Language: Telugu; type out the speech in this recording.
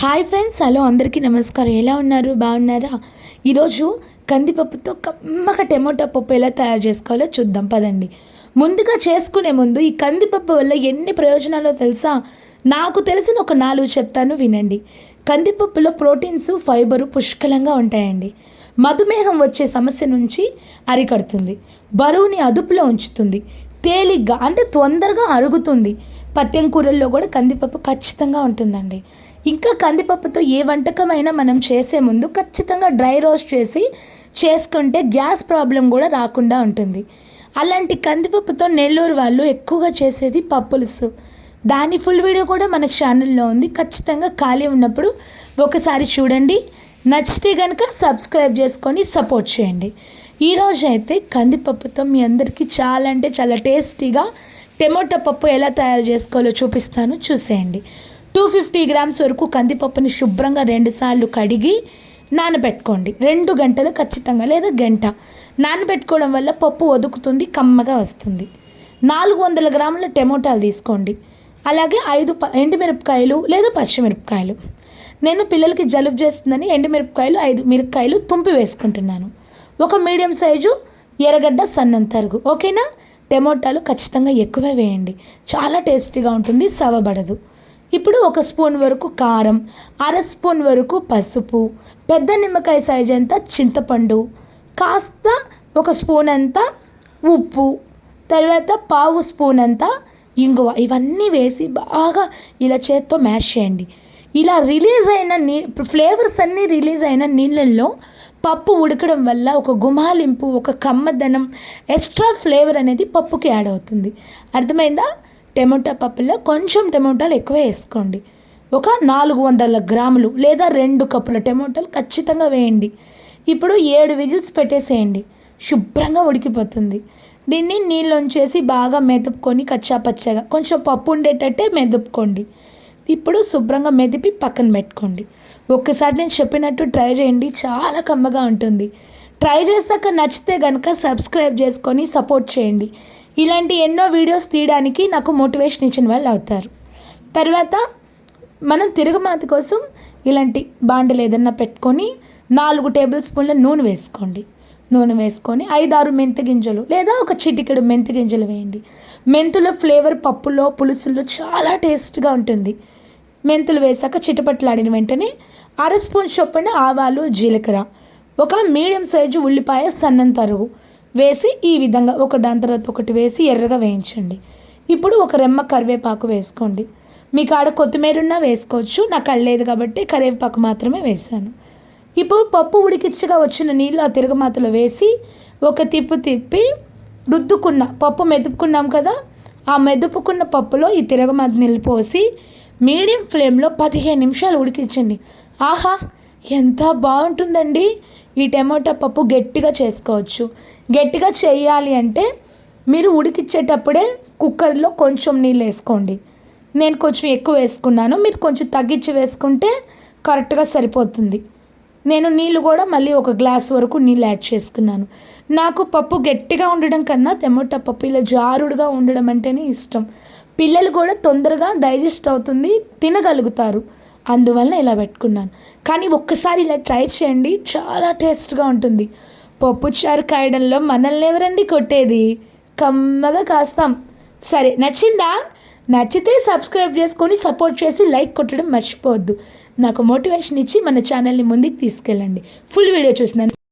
హాయ్ ఫ్రెండ్స్ హలో అందరికీ నమస్కారం. ఎలా ఉన్నారు? బాగున్నారా? ఈరోజు కందిపప్పుతో కమ్మగా టమోటా పప్పు ఎలా తయారు చేసుకోవాలో చూద్దాం పదండి. ముందుగా చేసుకునే ముందు ఈ కందిపప్పు వల్ల ఎన్ని ప్రయోజనాలో తెలుసా? నాకు తెలిసిన ఒక నాలుగు చెప్తాను వినండి. కందిపప్పులో ప్రోటీన్స్ ఫైబరు పుష్కలంగా ఉంటాయండి. మధుమేహం వచ్చే సమస్య నుంచి అరికడుతుంది. బరువుని అదుపులో ఉంచుతుంది. తేలిగ్గా అంటే తొందరగా అరుగుతుంది. పత్యం కూరల్లో కూడా కందిపప్పు ఖచ్చితంగా ఉంటుందండి. ఇంకా కందిపప్పుతో ఏ వంటకమైనా మనం చేసే ముందు ఖచ్చితంగా డ్రై రోస్ట్ చేసి చేసుకుంటే గ్యాస్ ప్రాబ్లం కూడా రాకుండా ఉంటుంది. అలాంటి కందిపప్పుతో నెల్లూరు వాళ్ళు ఎక్కువగా చేసేది పప్పులుసు. దాని ఫుల్ వీడియో కూడా మన ఛానల్లో ఉంది. ఖచ్చితంగా ఖాళీ ఉన్నప్పుడు ఒకసారి చూడండి. నచ్చితే కనుక సబ్స్క్రైబ్ చేసుకొని సపోర్ట్ చేయండి. ఈరోజు అయితే కందిపప్పుతో మీ అందరికీ చాలా అంటే చాలా టేస్టీగా టమోటా పప్పు ఎలా తయారు చేసుకోవాలో చూపిస్తాను. చూసేయండి. టూ ఫిఫ్టీ గ్రామ్స్ వరకు కందిపప్పుని శుభ్రంగా రెండుసార్లు కడిగి నానబెట్టుకోండి. రెండు గంటలు ఖచ్చితంగా లేదా గంట. నానబెట్టుకోవడం వల్ల పప్పు ఒదుకుతుంది కమ్మగా వస్తుంది. నాలుగు వందల గ్రాముల టమోటాలు తీసుకోండి. అలాగే ఐదు ప ఎండుమిరపకాయలు లేదా పచ్చిమిరపకాయలు. నేను పిల్లలకి జలుబు చేస్తుందని ఎండుమిరపకాయలు ఐదు మిరపకాయలు తుంపి వేసుకుంటున్నాను. ఒక మీడియం సైజు ఎర్రగడ్డ సన్నం తరుగు. ఓకేనా? టమోటాలు ఖచ్చితంగా ఎక్కువ వేయండి. చాలా టేస్టీగా ఉంటుంది సవబడదు ఇప్పుడు ఒక స్పూన్ వరకు కారం అర స్పూన్ వరకు పసుపు పెద్ద నిమ్మకాయ సైజ్ అంతా చింతపండు. కాస్త ఒక స్పూన్ అంతా ఉప్పు. తర్వాత పావు స్పూన్ అంతా ఇంగువ. ఇవన్నీ వేసి బాగా ఇలా చేత్తో మ్యాష్ చేయండి. ఇలా రిలీజ్ అయిన నీ ఫ్లేవర్స్ అన్నీ రిలీజ్ అయిన నీళ్ళల్లో పప్పు ఉడకడం వల్ల ఒక గుమాలింపు ఒక కమ్మదనం ఎక్స్ట్రా ఫ్లేవర్ అనేది పప్పుకి యాడ్ అవుతుంది. అర్థమైందా? టమోటా పప్పులో కొంచెం టమోటాలు ఎక్కువ వేసుకోండి. ఒక నాలుగు వందల గ్రాములు లేదా రెండు కప్పుల టమోటాలు ఖచ్చితంగా వేయండి. ఇప్పుడు ఏడు విజిల్స్ పెట్టేసేయండి. శుభ్రంగా ఉడికిపోతుంది. దీన్ని నీళ్ళొంచేసి బాగా మెదుపుకొని కచ్చాపచ్చగా కొంచెం పప్పు ఉండేటట్టే మెదుపుకోండి. ఇప్పుడు శుభ్రంగా మెదిపి పక్కన పెట్టుకోండి. ఒక్కసారి నేను చెప్పినట్టు ట్రై చేయండి. చాలా కమ్మగా ఉంటుంది. ట్రై చేశాక నచ్చితే కనుక సబ్స్క్రైబ్ చేసుకొని సపోర్ట్ చేయండి. ఇలాంటి ఎన్నో వీడియోస్ తీయడానికి నాకు మోటివేషన్ ఇచ్చిన వాళ్ళు అవుతారు. తర్వాత మనం తిరుగుమాత కోసం ఇలాంటి బాండలు ఏదన్నా పెట్టుకొని నాలుగు టేబుల్ స్పూన్ల నూనె వేసుకోండి. నూనె వేసుకొని ఐదారు మెంతి గింజలు లేదా ఒక చిటికెడు మెంతి గింజలు వేయండి. మెంతుల ఫ్లేవర్ పప్పులో పులుసుల్లో చాలా టేస్ట్గా ఉంటుంది. మెంతులు వేసాక చిటపట్లాడిన వెంటనే అర స్పూన్ చొప్పున ఆవాలు జీలకర్ర ఒక మీడియం సైజు ఉల్లిపాయ సన్నం తరువు వేసి ఈ విధంగా ఒక దాని తర్వాత ఒకటి వేసి ఎర్రగా వేయించండి. ఇప్పుడు ఒక రెమ్మ కరివేపాకు వేసుకోండి. మీకు ఆడ కొత్తిమీర ఉన్నా వేసుకోవచ్చు నాకు అల్లేదు కాబట్టి కరివేపాకు మాత్రమే వేసాను. ఇప్పుడు పప్పు ఉడికిచ్చగా వచ్చిన నీళ్ళు ఆ తిరగమాతలో వేసి ఒక తిప్పు తిప్పి రుద్దుకున్న పప్పు మెదుపుకున్నాం కదా ఆ మెదుపుకున్న పప్పులో ఈ తిరగమాత నీళ్ళు పోసి మీడియం ఫ్లేమ్లో పదిహేను నిమిషాలు ఉడికించండి. ఆహా ఎంత బాగుంటుందండి. ఈ టమోటా పప్పు గట్టిగా చేసుకోవచ్చు. గట్టిగా చేయాలి అంటే మీరు ఉడికిచ్చేటప్పుడే కుక్కర్లో కొంచెం నీళ్ళు వేసుకోండి. నేను కొంచెం ఎక్కువ వేసుకున్నాను. మీరు కొంచెం తగ్గించి వేసుకుంటే కరెక్ట్గా సరిపోతుంది. నేను నీళ్ళు కూడా మళ్ళీ ఒక గ్లాస్ వరకు నీళ్ళు యాడ్ చేసుకున్నాను. నాకు పప్పు గట్టిగా ఉండడం కన్నా టమోటా పప్పు ఇలా జారుడుగా ఉండడం అంటేనే ఇష్టం. పిల్లలు కూడా తొందరగా డైజెస్ట్ అవుతుంది తినగలుగుతారు. అందువల్ల ఇలా పెట్టుకున్నాను. కానీ ఒక్కసారి ఇలా ట్రై చేయండి చాలా టేస్ట్గా ఉంటుంది. పప్పు చారు కాయడంలో మనల్ని ఎవరండి కొట్టేది? కమ్మగా కాస్తాం. సరే నచ్చిందా? నచ్చితే సబ్స్క్రైబ్ చేసుకొని సపోర్ట్ చేసి లైక్ కొట్టడం మర్చిపోవద్దు. నాకు మోటివేషన్ ఇచ్చి మన ఛానల్ని ముందుకు తీసుకెళ్ళండి. ఫుల్ వీడియో చూసినాను